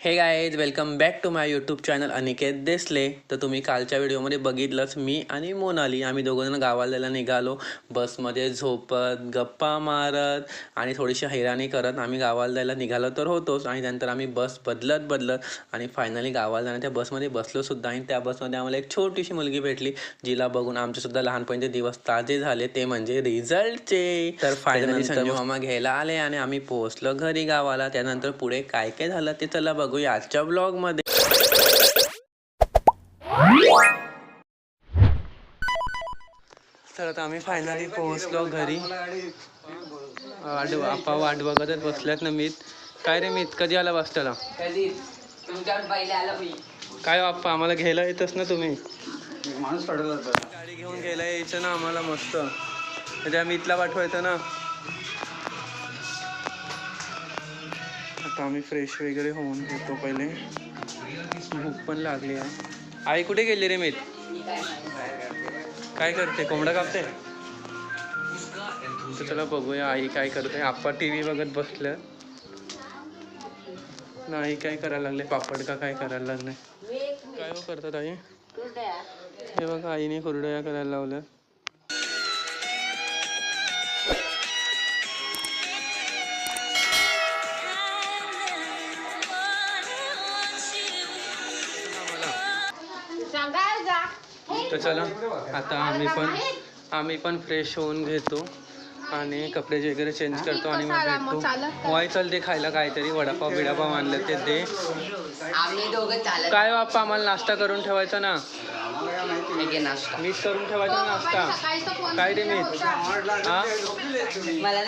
Hey guys welcome back to my YouTube channel Aniket Desale तर तुम्ही कालच्या व्हिडिओमध्ये बघितलंच मी आणि मोनाली. आम्ही दोघंजण गावाला जायला निघालो. बसमध्ये झोपत गप्पा मारत आणि थोडीशी हैराणी करत आम्ही गावाला जायला निघालो तर होतोच. आणि त्यानंतर आम्ही बस बदलत बदलत आणि फायनली गावाला जाण्या त्या बसमध्ये बसलो सुद्धा. आणि त्या बसमध्ये आम्हाला एक छोटीशी मुलगी भेटली जिला बघून आमचे सुद्धा लहानपणीचे दिवस ताजे झाले. ते म्हणजे रिझल्टचे. तर फायनली संजू मामा घ्यायला आले आणि आम्ही पोहोचलो घरी गावाला. त्यानंतर पुढे काय काय झालं ते चला बघूया आजच्या ब्लॉगमध्ये. तर आता आम्ही फायनली पोहोचलो घरी. वाट आपा वाट बघतच बसल्यात ना मीत. काय रे मीत कधी आला मी. काय बाप्पा आम्हाला घ्यायला येतच ना तुम्ही? माणूस गाडी घेऊन घ्यायला यायचं ना आम्हाला मस्त. त्या मीतला पाठवायचं ना. आता आम्ही फ्रेश वगैरे होऊन घेतो पहिले. भूक पण लागली आहे. आई कुठे गेली रे मीत? काय करते? कोंबडा कापते? तर चला बघूया आई काय करते. आप्पा टी व्ही बघत बसल्या. नाही काय करायला लागले? पापड का काय करायला लागले? काय हो करतात आई? हे बघा आईने कुरडया करायला लावल्या. तर चला आता आम्ही पण आम्ही पण फ्रेश होऊन घेतो आणि कपडे वगैरे चेंज करतो आणि मग भेटतो. वाय चल ते खायला काहीतरी वडापाव बिडापाव आणलं ते दे. आम्ही दोघं चालत काय बाप्पा आम्हाला नाश्ता करून ठेवायचा ना? नाही घे नाश्ता. मीठ करून ठेवायचा ना नाश्ता? काय रे मीठ हा? मला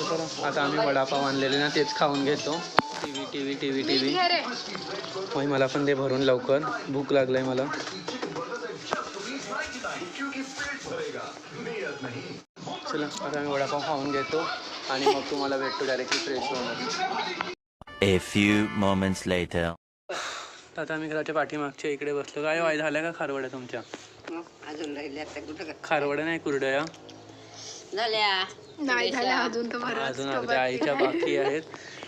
तरी आता आम्ही वडापाव आणलेले ना तेच खाऊन घेतो. TV TV TV TV. होय मला पण दे भरून लवकर. भूक लागलाय मला. चला आता आम्ही वडापाव खाऊन घेतो आणि मग तुम्हाला भेटतो डायरेक्टली फ्रेश होऊन. A few moments later. आता आम्ही घराच्या पाठीमागच्या इकडे बसलो. काय वाय झाल्या का खारवड्या तुमच्या? अजून राहिले आता कुठं खारवड्या नाही कुरड्या. झाल्या. नाही अजून तर अजून अर्ध्या आईच्या बाकी आहेत.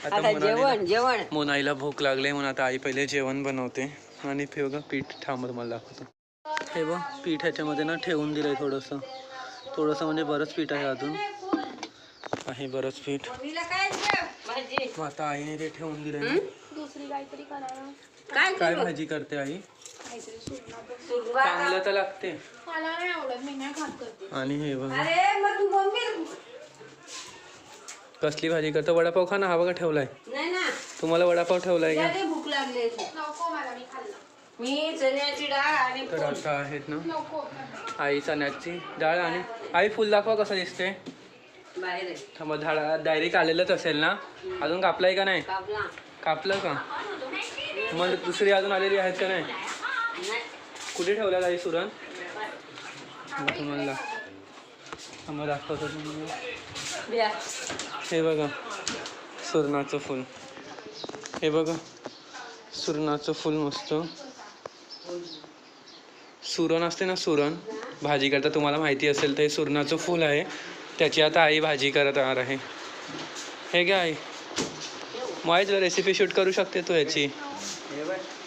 आता आता मोनालीला जेवण जेवण. मोनाईला भूक लागली म्हणून आता आई पहिले जेवण बनवते. आणि हे बघा पीठ थांबत मला दाखवतो. हे बघ पीठ ह्याच्यामध्ये ना ठेवून दिलंय थोडंसं. थोडंसं म्हणजे बरंच पीठ आहे अजून. आहे बरंच पीठ. भाजी. मग आता आईने ते ठेवून दिलंय ना. दुसरी काहीतरी करा. काय काय भाजी करते आई? चांगलं तर लागते. मला नाही आवडत मी नाही खात करते आणि हे बघा. अरे मग तू मम्मी कसली भाजी करतो? वडापाव खा ना हा बघा ठेवलाय. नाही ना. तुम्हाला वडापाव ठेवलाय का? भूक लागली नको मला मी खाल्लं. मी चण्याची डाळ आणि तर आता आहेत ना. नको. आई चण्याची डाळ आणि आई फुल दाखवा कसं दिसते बाहेर आहे. थांबा झाडा डायरेक्ट आलेलंच असेल ना? अजून कापलाय का नाही? कापला. कापलं का? मग दुसरी अजून आलेली आहेत का नाही? कुठे ठेवल्या आई सुरण? मग तुम्हाला. आम्हाला दाखवतो तुम्हाला. हे बघा सुरणाचं फुल. हे बघा सुरणाचं फुल मस्त. सुरण असते ना सुरण? भाजी करता तुम्हाला माहिती असेल तर हे सुरणाचं फुल आहे. त्याची आता आई भाजी करत राहणार आहे. हे घ्या आई. माहीत रेसिपी शूट करू शकते तू याची.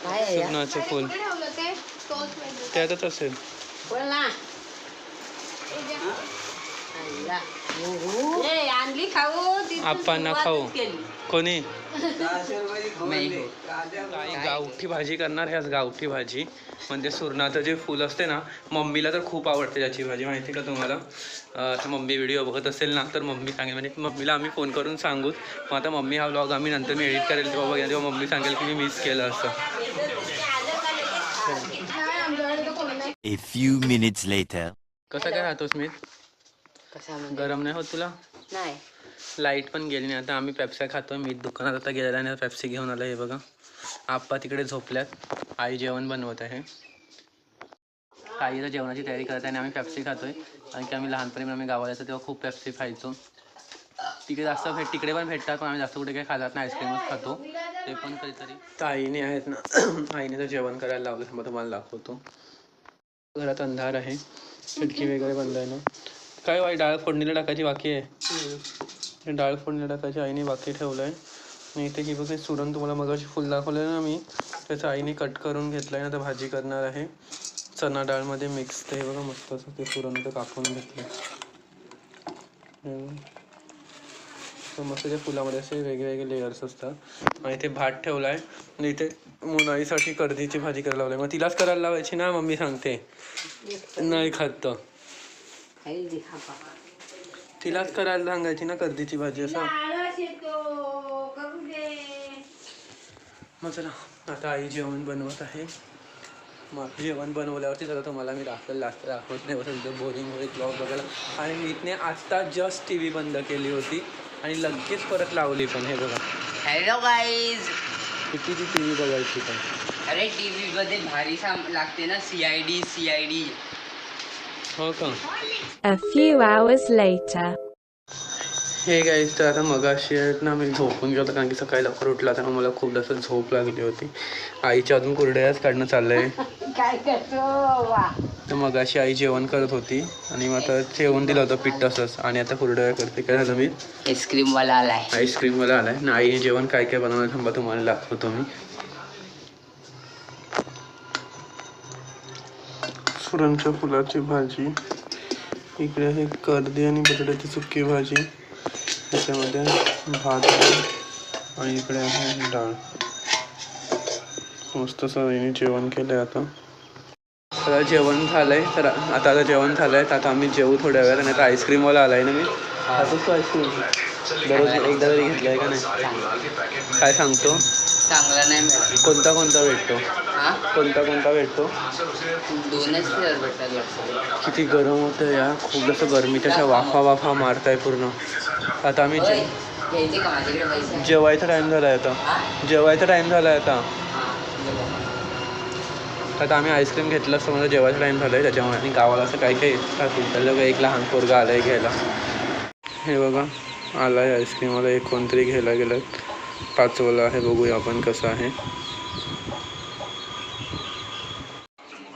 आहे? सुरणाचं फुल कुठे ठेवलं ते तोच मेनू त्यातच असेल. ना. आणली खाऊ आप्पांना सुरुवातच खाऊ. कोणी? नाही. हो. आई गावठी भाजी करणार ह्याच गावठी भाजी. म्हणजे सुरणाचं जे फुल असते ना मम्मीला तर खूप आवडते त्याची भाजी. माहिती का तुम्हाला? तर मम्मी व्हिडिओ बघत असेल ना तर मम्मी सांगेल. म्हणजे मम्मीला आम्ही फोन करून सांगूच मग आता मम्मी हा व्लॉग आम्ही नंतर मी एडिट करेल तेव्हा बघेल तेव्हा मम्मी सांगेल की मी मिस केलं असं नाही आमच्याकडे तर कोणी नाही A few minutes later. कसं काय राहतोस मी कसा म्हणजे? गरम नाही होत तुला? नाही. लाइट पण गेली नाही. आता आम्ही पेप्स्या खातोय. मी दुकानात आता गेलेला आणि पेप्सी घेऊन आला हे बघा. आप्पा तिकडे झोपल्यात. आई जेवण बनवत आहे. आईला जेवणाची तयारी करत आहे आणि आम्ही पेप्सी खातोय. कारण की आम्ही लहानपणी आम्ही गावाला तेव्हा खूप पेप्सी खायचो. तिकडे जास्त भेट तिकडे पण भेटतात पण आम्ही जास्त कुठे काही खात नाही. आईस्क्रीमच खातो. ते पण कधीतरी. तर आईने आहेत ना आईने तर जेवण करायला लावलं मग तुम्हाला दाखवतो. घरात अंधार आहे. खिडकी वगैरे बंद आहे ना. काय वाई डाळ फोडणीला टाकायची बाकी आहे? हे डाळ फोडणीला टाकायची आईने बाकी ठेवलं आहे आणि इथे ही बघा सुरण तुम्हाला मगाशी फुल दाखवलं ना मी. त्याचं आईने कट करून घेतलं आहे आता भाजी करणार आहे. चना डाळमध्ये मिक्स ते बघा मस्त असं ते सुरण इथं कापून घेतलं तर मस्त त्या फुलामध्ये असे वेगळे वेगळे लेयर्स असतात. आणि इथे भात ठेवला आहे आणि इथे मुनाईसाठी कर्दीची भाजी करायला लावली. मग तिलाच करायला लावायची ना? मम्मी सांगते. नाही खात तिलाच करायला सांगायची ना कर्दीची भाजी असं? मग चला. आता आई जेवण बनवत आहे. मग जेवण बनवल्यावरती सगळं तुम्हाला मी दाखवेल. लास्ट दाखवत नाही बोरिंग होईल. ब्लॉग बघायला. आणि मीतने आत्ता जस्ट टी व्ही बंद केली होती. आणि लगेच परत लावली पण हे बघा. हॅलो गाईज किती ती टी व्ही बघायची पण. अरे टी व्ही मध्ये भारी साम लागते ना C I D C I D हो का? A few hours later. Hey guys तर आता मगाशी आहेत ना मी झोपून गेलो होतो कारण की सकाळी लवकर उठला तर मला खूप जास्त झोप लागली होती. आईच्या अजून कुरड्याच काढणं काय करतो वा तर मगाशी आई जेवण करत होती आणि मग आता जेवण दिलं होतं पिठ तसंच आणि आता कुरड्या करते. काय झालं मी? आईस्क्रीम वाला आलाय. आईस्क्रीम मला आलाय. ना आईने जेवण काय काय बनवलं थांबा तुम्हाला दाखवतो मी. सुरणच्या फुलाची भाजी. इकडे आहे कर्दी आणि बटाट्याची सुकी भाजी. त्याच्यामध्ये भात आहे आणि इकडे आहे डाळ. मस्त सगळ्यांनी जेवण केलंय आता. आता जेवण झालंय तर आता आता जेवण झालंय तर आता आम्ही जेवू थोड्या वेळात आणि आता आईस्क्रीमवाला आलाय ना मी. असंच तो आईस्क्रीम दररोज एकदा तरी घेतलाय का नाही? काय सांगतो? चांगला नाही कोणता कोणता भेटतो? कोणता कोणता भेटतो? दोनच फ्लेवर भेटतात. किती गरम होतं या खूप जास्त गरमीच्या अशा वाफा वाफा मारताय पूर्ण. आता आम्ही जेवायचा टाइम झालाय आता. जेवायचा टाइम झालाय आता. हा, बघा. आता आम्ही आईस्क्रीम घेतलं असतं माझा जेवायचा टाइम झालाय. त्याच्यामुळे आणि गावाला असं काही काही त्याला एक लहान पोरगा आलाय घ्यायला. हे बघा. आलाय आईस्क्रीमवाला एक कोणतरी घ्यायला गेलं पाचवला आहे. बघूया आपण कसं आहे.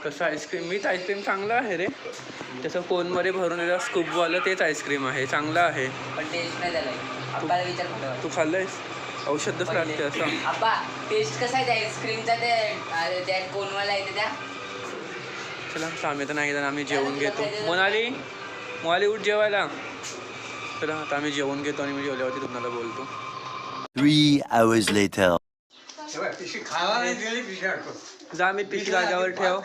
कसं आईस्क्रीम मीच आईस्क्रीम चांगलं आहे रे. त्याचं कोनमध्ये भरून दिलं स्कूपवालं तेच आईस्क्रीम आहे चांगलं आहे. पण टेस्ट नाही झालाय आप्पाला विचार कुठं? तू खाल्लंयस? औषधच लागते असं. आप्पा टेस्ट कसा आहे त्या आईस्क्रीमचा ते? अरे, त्या कोणवाला आहे ते त्या. चला आम्ही तर नाही तर आम्ही जेवण घेतो. मोनाली मोनाली उठ जेवायला. चला आता आम्ही जेवण घेतो आणि मी जेवल्यावरती तुम्हाला बोलतो. Three hours later. तेव्हा खावा नाही दिली जा मी पिशवी जागेवर ठेव.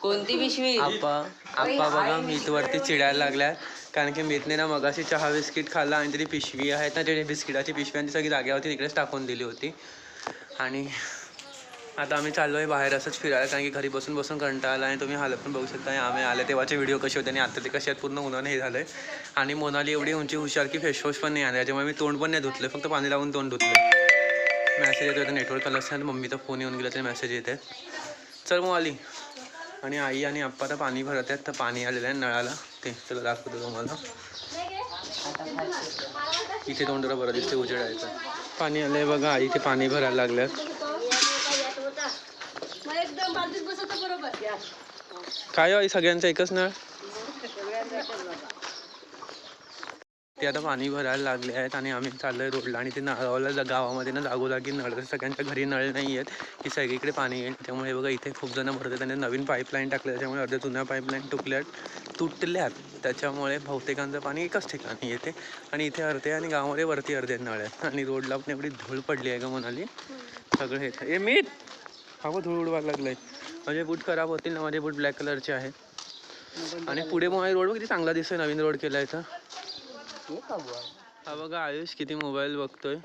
कोणती पिशवी? आप्पा आप्पा बघा मीतवरती चिडायला लागल्यात कारण की मीतने ना मगाशी चहा बिस्किट खाल्ला आणि तरी पिशवी आहेत ना ते बिस्किटाची पिशवी आणि सगळी जागेवरती तिकडेच टाकून दिली होती. आणि आता आम्ही चाललो आहे बाहेर असंच फिरायला कारण की घरी बसून बसून कंटाळा आला आणि तुम्ही हालत पण बघू शकता. आम्ही आले तेव्हाचे व्हिडिओ कसे होते आणि आता ते कसे आहेत पूर्ण उन्हाने हे झालं आहे आणि मोनाली एवढी उंची हुशार की फेसवॉश पण नाही आला त्याच्यामुळे मी तोंड पण नाही धुतलं फक्त पाणी लावून तोंड धुतलं. मॅसेज येतो नेटवर्क आलं असेल मम्मीचा फोन येऊन गेला तरी मेसेज येते चल मग आली. आणि आई आणि आप्पा तर पाणी भरत आहेत तर पाणी आलेलं आहे नळाला. ते तुला दाखवतो तुम्हाला. इथे तोंडाला बरं दिसते उजेडायचं पाणी आलंय बघा आई इथे पाणी भरायला लागल्यात. काय हो आई सगळ्यांचं एकच नळ? ते आता पाणी भरायला लागले आहेत आणि आम्ही चाललोय रोडला आणि ते नळाला गावामध्ये ना जागोजागी नळ सगळ्यांच्या घरी नळ नाही आहेत. की सगळीकडे पाणी येईल त्यामुळे बघा इथे खूप जण भरतात आणि नवीन पाईपलाईन टाकले त्याच्यामुळे अर्ध्या जुन्या पाईपलाईन तुटल्यात तुटल्यात. त्याच्यामुळे बहुतेकांचं पाणी एकाच ठिकाणी येते. आणि इथे अर्धे आणि गावामध्ये वरती अर्धे नळ आहेत. आणि रोडला पण एवढी धूळ पडली आहे का म्हणाली सगळं हे ए मीठ! हा धूळ उडवायला लागलाय. माझे बूट खराब होतील ना माझे बूट ब्लॅक कलरचे आहेत. आणि पुढे मग रोड किती चांगला दिसतोय. नवीन रोड केला आहे तर. हा बघा आयुष किती मोबाईल बघतोय.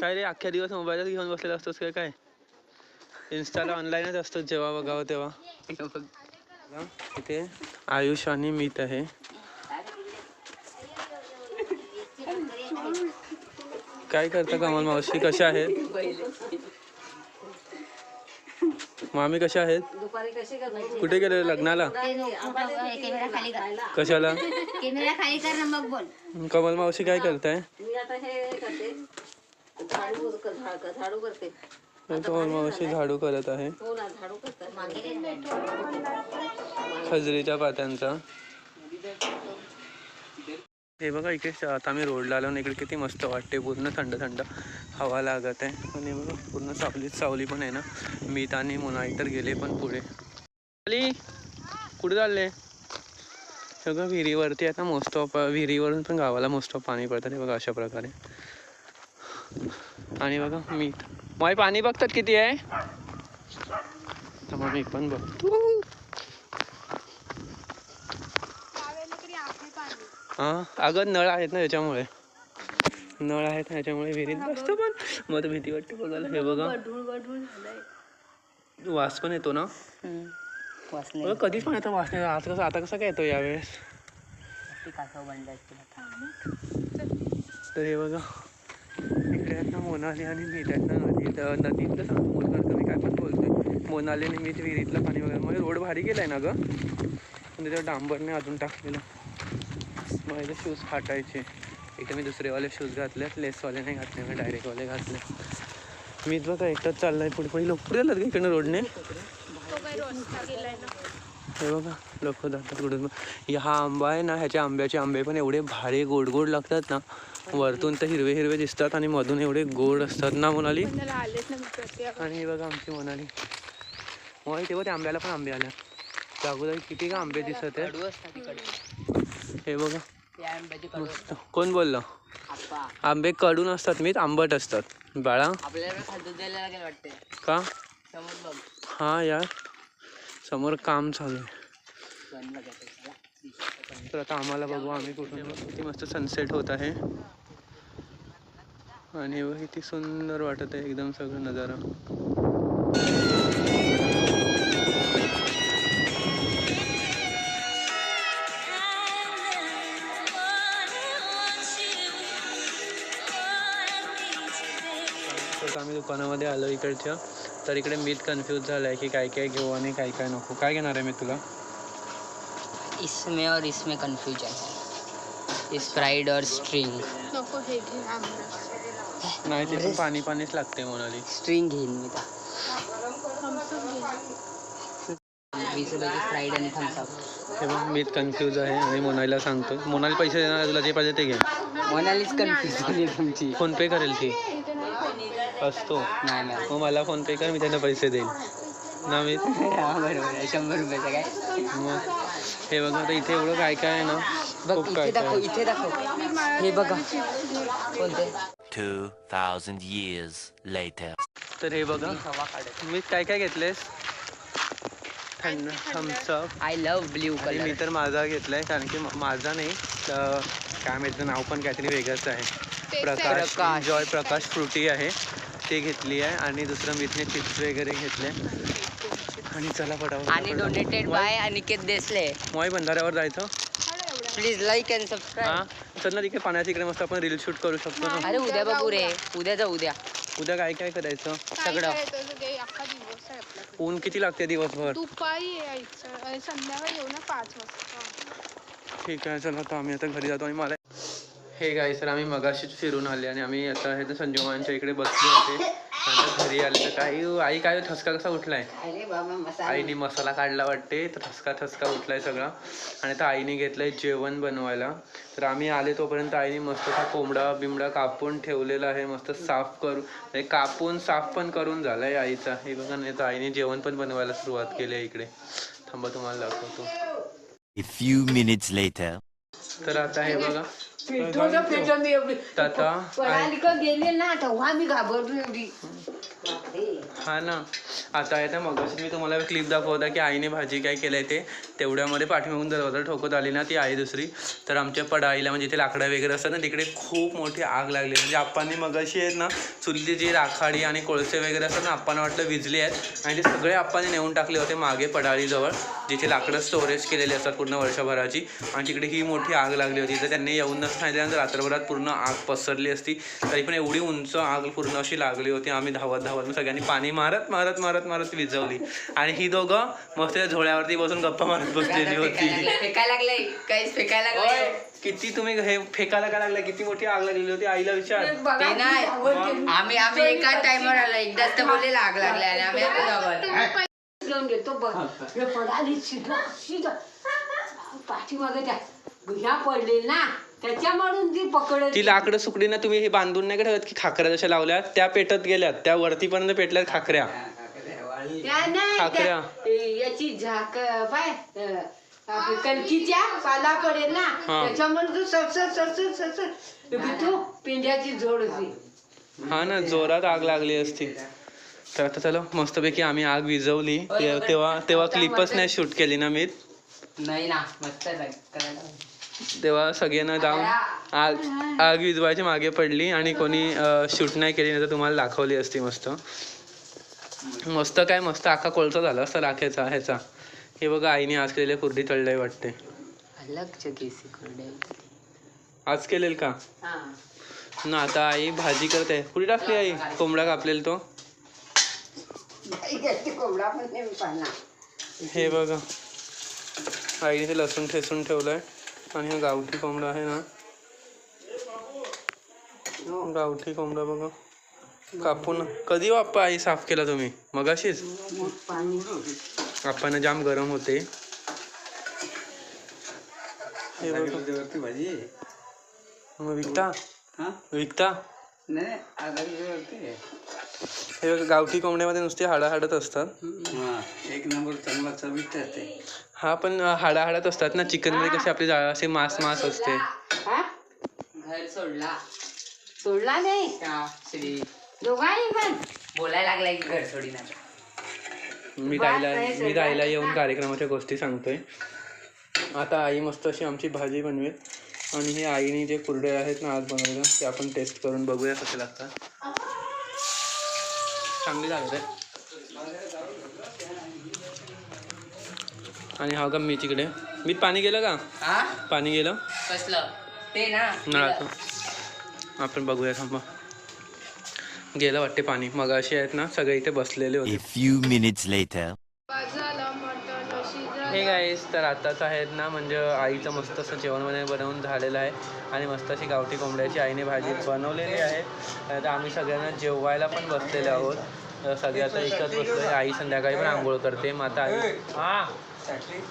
काय रे अख्ख्या दिवस मोबाईलच घेऊन बसलेला असतोस काय? काय इन्स्टाला ऑनलाईनच असतो जेव्हा बघावं तेव्हा. इथे आयुष आणि मीत आहे. काय करता कमल मावशी? कशा आहेत? मामी कशा आहेत? दुपारी कशी करणार? कुठे गेले लग्नाला? कॅमेरा खाली कर कशाला? कॅमेरा खाली कर ना मग बोल कमल मावशी काय करताय? मी आता हे करते. झाडू कर- झा- झाडू करते. कमल मावशी झाडू करत आहे. हो खजरीच्या पात्यांचा. हे बघा इकडे आता आम्ही रोडला आलो आणि इकडे किती मस्त वाटते पूर्ण थंड थंड हवा लागत आहे. आणि हे बघा पूर्ण सावलीत सावली पण आहे ना. मीत आणि मोनाई तर गेले पण पुढे. अली कुठे चालले? सगळं विहिरीवरती. आता मोस्ट ऑफ विहिरीवरून पण गावाला मोस्ट ऑफ पाणी पडतं. हे बघा अशा प्रकारे. आणि बघा मीत. माय पाणी बघतात किती आहे? तर मग मी पण बघतो. हा? अगं नळ आहेत ना याच्यामुळे नळ आहेत ना याच्यामुळे विहिरीत बसतो पण. मग तर भीती वाटते बघायला. हे बघा. वास पण येतो ना? वाचले बघा कधीच पण येतो वास नाही आता कसं आता कसं काय येतो यावेळेस? तर हे बघा. इकडे आहेत ना मोनाली आणि मीठ आहेत ना नदीत अं, नदीतलं सांगतो मोजणार मी काय पण बोलतोय. मोनाली आणि मीठ विहिरीतलं पाणी वगैरे. मग रोड भारी गेलाय ना गं? पण त्याच्यावर डांबरने अजून टाकलेलं. मग इथे शूज फाटायचे. इथे मी दुसरेवाले शूज घातले लेसवाले नाही घातले मी डायरेक्टवाले घातले. मीच बघा एकटाच चाललाय पुढे. पुढे लोक पुढे जातात का इकडनं रोडने? हे बघा लोक जातात कुठून. हा आंबा आहे ना ह्याच्या आंब्याचे आंबे पण एवढे भारी गोड गोड लागतात ना. वरतून तर हिरवे हिरवे दिसतात आणि मधून एवढे गोड असतात ना मोनाली? आणि हे बघा आमची मोनाली. मग तेव्हा त्या आंब्याला पण आंबे आल्या त्या अगोदर किती का आंबे दिसत आहेत? हे बघा. मस्त. कोण बोललं? आंबे कडून असतात मीच आंबट असतात. बाळा. का? हा यार. समोर काम चालू आहे. तर आता आम्हाला बघू आम्ही कुठून किती मस्त सनसेट होत आहे. आणि किती सुंदर वाटत आहे एकदम सगळं नजारा. तर आम्ही दुकानामध्ये आलो इकडच्या. तर इकडे मीच कन्फ्यूज झालं आहे की काय काय घेऊ आणि काय काय नको. काय घेणार आहे मी तुला? इसमें और इसमें कंफ्यूजन है स्प्राइट और स्ट्रिंग नाही ते पण पाणी पाणीच लागते मोनाली स्ट्रिंग घेईन मी तर वीस रुपयाची स्प्राईट आणि थम्सअप हे बघ मीच कन्फ्यूज आहे आणि मोनालीला सांगतो मोनाली पैसे देणार आहे, तुला जे पाहिजे ते घे. मोनालीच कन्फ्युज झाली तुमची. फोन पे करेल ती. असतो. नाही नाही. मग मला फोन पे कर मी त्यांना पैसे देईल ना मी हा, बरोबर आहे. शंभर रुपयाचं काय? मग हे बघा आता इथे एवढं काय काय आहे ना? बघ खूप इथे काय दाखव काय. इथे दाखव. हे बघा. कोणते? 2,000 years later. तर हे बघा हवा काढत मी काय काय घेतलेस? थंड थम्सअप आय लव्ह ब्ल्यू आणि मी कलर तर माझा घेतलाय कारण की मा- माझा नाही. तर काय माहिती नाव पण काहीतरी वेगळंच आहे. प्रकाश प्रकाश. जॉय प्रकाश फ्रुटी आहे. ते घेतली आहे आणि दुसरं मीठने चिप्स वगैरे घेतले. आणि चला पटापट आणि डोनेटेड बाय अनिकेत देसले. मोई बंधाऱ्यावर जायचं? प्लीज लाईक अँड हा? सबस्क्राईब चल ना तिकडे पाण्याच्या इकडे मस्त आपण रील शूट करू शकतो ना. अरे उद्या बघू रे. उद्या जाऊ उद्या. उद्या काय काय करायचं? सगळं. अख्खा दिवस आहे आपला. ऊन किती लागते दिवसभर? दुपारी यायचं. आणि संध्याकाळी येऊ ना पाच वाजता. ठीक आहे चला आता आम्ही आता घरी जातो आणि मला हे गाई सर आम्ही मगाशीच फिरून आले आणि आम्ही आता हे तर संजू मामांच्या इकडे बसले होते. आता घरी आले तर काही आई काय ठसका कसा उठलाय? अरे बाबा मसाला. आईने मसाला काढला वाटते. तर ठसका ठसका उठलाय सगळा. आणि आता आईने घेतलंय जेवण बनवायला. तर आम्ही आले तोपर्यंत आईने मस्त असा कोंबडा बिमडा कापून ठेवलेला आहे. मस्त साफ करून कापून साफ पण करून झालाय आईचा. हे बघा नाही तर आईने जेवण पण बनवायला सुरुवात केली आहे इकडे. थांबा तुम्हाला दाखवतो. A few minutes later. तर आता हे बघा तर आता आई- गेले ना तेव्हा मी घाबरलो एवढी. हा ना. आता आहे मग मी तुम्हाला क्लिप दाखवता की आईने भाजी काय केलंय ते तेवढ्यामध्ये पाठीमागून दरवाजा ठोकत आली ना ती आई दुसरी. तर आमच्या पडाईला म्हणजे ते लाकडं वगैरे असतात ना तिकडे खूप मोठी आग लागली. म्हणजे आप्पांनी मगाशी आहेत ना चुलीची जी राखाडी आणि कोळसे वगैरे असतात ना आप्पांना वाटलं विजली आहेत. आणि ते सगळे आप्पांनी नेऊन टाकले होते मागे पडाळीजवळ जिथे लाकडं स्टोरेज केलेली असतात पूर्ण वर्षभराची. आणि तिकडे ही मोठी आग लागली होती. तर त्यांनी येऊन नसतं सांगितल्यानंतर रात्रभरात पूर्ण आग पसरली असती. तरी पण एवढी उंच आग पूर्ण अशी लागली होती. आम्ही धावत धावत सगळ्यांनी पाणी मारत मारत मारत मारत विझवली आणि ही दोघं मस्त त्या झोळ्यावरती बसून गप्पा मारत बसलेली होती. फेकायला काहीच फेकायला किती तुम्ही हे फेकायला काय लागला? किती मोठी आग लागलेली होती आईला विचार. ते नाही आम्ही आम्ही एका टाइमवर आलो एकदाच तर बोलले आग लागल्या आणि आम्ही. घेऊन घेतो बघ हे पडाली शिधा शिधा पाठीमागे त्या ह्या पडले ना. त्याच्यामधून ती ती लाकडं सुकडी ना तुम्ही हे बांधून नाही का ठेवत की खाकऱ्या जशा लावल्या त्या पेटत गेल्यात त्या वरतीपर्यंत पेटल्यात खाकऱ्या. त्या नाही खाकऱ्या. याची झाक पाय अं, कणकीच्या पाला पडेल ना हा. त्याच्यामध्ये सरसर सरसर सरसर. तू पिंड्याची जोड होती. हा ना जोरात आग लागली असती. तर आता चला मस्तपैकी आम्ही आग विझवली. ते- तेव्हा तेव्हा क्लिपच नाही शूट केली ना मी. नाही ना मस्त करायला. तेव्हा सगळ्यांना जाऊन आग आग विझवायची मागे पडली आणि कोणी शूट नाही केली नाही तर तुम्हाला दाखवली असती मस्त. मस्त काय मस्त आका कोळसा झाला असता राखेचा ह्याचा हे बघा आईने आज केलेले कुर्डी तळलंय वाटते. आज केलेल का? ना आता आई भाजी करते. कुठे टाकली आई? कोंबडा कापलेला तो. हे बघा. आईने ते लसूण ठेचून ठेवलंय. आणि हा गावठी कोंबडा आहे ना. गावठी कोंबडा बघा. कापून कधी बाप्पा आई साफ केला तुम्ही? मगाशीच? पाणी आपण जाम गरम होते. मग विकता? हा? विकता? हे गावठी कोंबड्यामध्ये नुसते हाडा हाडत असतात. हा एक नंबर चांगला चविष्ट असते हा पण हाडा हाडत असतात ना चिकनमध्ये कसे आपले जा- असे मांस मांस असते. हा? घर सोडला. सोडला नाही? श्री. दोघांनी पण. बोलायला लागला की घर सोडीना मी गायला मी येऊन कार्यक्रमाच्या गोष्टी सांगतोय. आता आई मस्त अशी आमची भाजी बनवेल. आणि हे आईने जे कुरडे आहेत ना आज बनवलेलं ते आपण टेस्ट करून बघूया कसे लागतात. चांगली लागत आहे आणि हा का मी तिकडे. मीठ पाणी गेलं का? हा? पाणी गेलं? कसलं? ते ना. आपण बघूया थांबा. गेलं वाटते पाणी. मग असे आहेत ना सगळे इथे बसलेले होते. A few minutes later. झालं मटण शिजलं हे गाईस तर आताच आहेत ना म्हणजे आईचं मस्त असं जेवण वगैरे बनवून झालेलं आहे. आणि मस्त अशी गावठी कोंबड्याची आईने भाजी बनवलेली आहे. तर आम्ही सगळ्यांना जेवायला पण बसलेले आहोत. सगळे आता एकच बसलोय. आई संध्याकाळी पण आंघोळ करते. मग आता आई हा?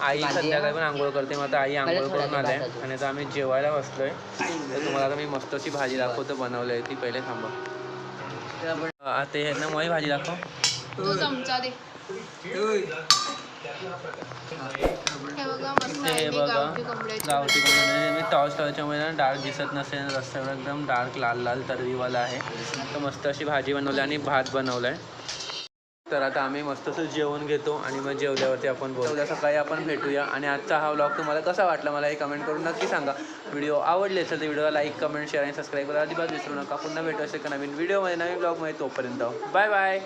आई संध्याकाळी पण आंघोळ करते मग आता आई आंघोळ करून आले आणि आता आम्ही जेवायला बसलोय. तर तुम्हाला आता मी मस्त अशी भाजी दाखवतो बनवली आहे ती. पहिले थांबा. आता हे ना मग भाजी दाखव. तो चमचा दे. हे बघा हे गावठी मी टॉर्च लावायच्यामुळे ना डार्क दिसत नसेल रस्त्यावर एकदम डार्क लाल लाल तर्रीवाला आहे. तर मस्त अशी भाजी बनवली आणि भात बनवलाय. तर आता आम्ही मस्त जेवण घेतो आणि मग जेवल्यावरती आपण बोलू. उद्या सकाळी आपण भेटूया. आणि आजचा हा व्लॉग तुम्हाला कसा वाटला मला हे कमेंट करून नक्की सांगा. व्हिडिओ आवडले असेल तर व्हिडिओला लाईक कमेंट शेअर आणि सबस्क्राईब करायला अजिबात विसरू नका. पुन्हा भेटू असेल का नवीन व्हिडिओमध्ये नवीन ब्लॉगमध्ये तोपर्यंत. Bye bye